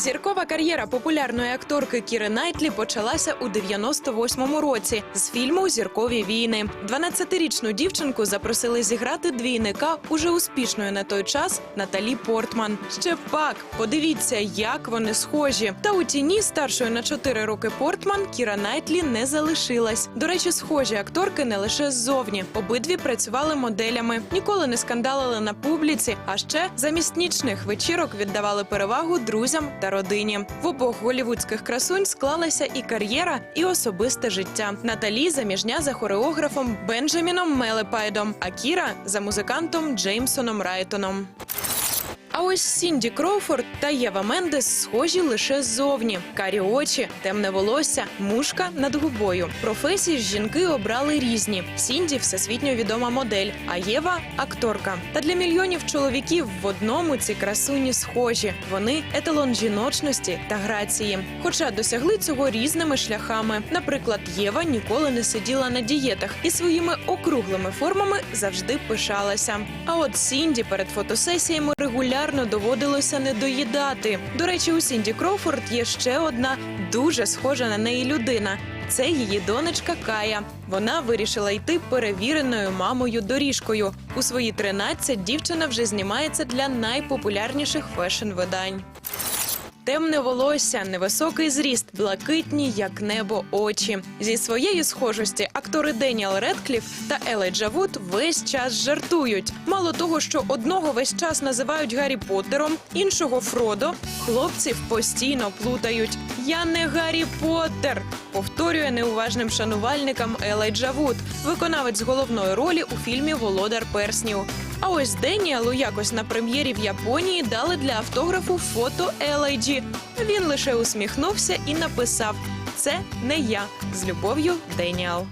Зіркова кар'єра популярної акторки Кіри Найтлі почалася у 98-му році з фільму Зіркові війни. 12-річну дівчинку запросили зіграти двійника уже успішної на той час Наталі Портман. Ще пак, подивіться, як вони схожі. Та у тіні старшої на 4 роки Портман Кіра Найтлі не залишилась. До речі, схожі акторки не лише ззовні. Обидві працювали моделями, ніколи не скандалили на публіці. А ще замість нічних вечірок віддавали перевагу друзям та родині. В обох голівудських красунь склалася і кар'єра, і особисте життя. Наталі заміжня за хореографом Бенджаміном Мелепайдом, а Кіра за музикантом Джеймсоном Райтоном. Ось Сінді Кроуфорд та Єва Мендес схожі лише ззовні: карі очі, темне волосся, мушка над губою. Професії жінки обрали різні. Сінді всесвітньо відома модель, а Єва акторка. Та для мільйонів чоловіків в одному ці красуні схожі. Вони еталон жіночності та грації. Хоча досягли цього різними шляхами. Наприклад, Єва ніколи не сиділа на дієтах і своїми округлими формами завжди пишалася. А от Сінді перед фотосесіями регулярно доводилося не доїдати. До речі, у Сінді Кроуфорд є ще одна дуже схожа на неї людина. Це її донечка Кая. Вона вирішила йти перевіреною мамою доріжкою. У свої 13 дівчина вже знімається для найпопулярніших фешн-видань. Темне волосся, невисокий зріст, блакитні, як небо, очі. Зі своєї схожості актори Деніел Редкліф та Елайджа Вуд весь час жартують. Мало того, що одного весь час називають Гаррі Поттером, іншого Фродо. Хлопців постійно плутають. Я не Гаррі Поттер, повторює неуважним шанувальникам Елайджа Вуд, виконавець головної ролі у фільмі Володар перснів. А ось Деніелу якось на прем'єрі в Японії дали для автографу фото Елайджі. Він лише усміхнувся і написав: Це не я з любов'ю, Деніел.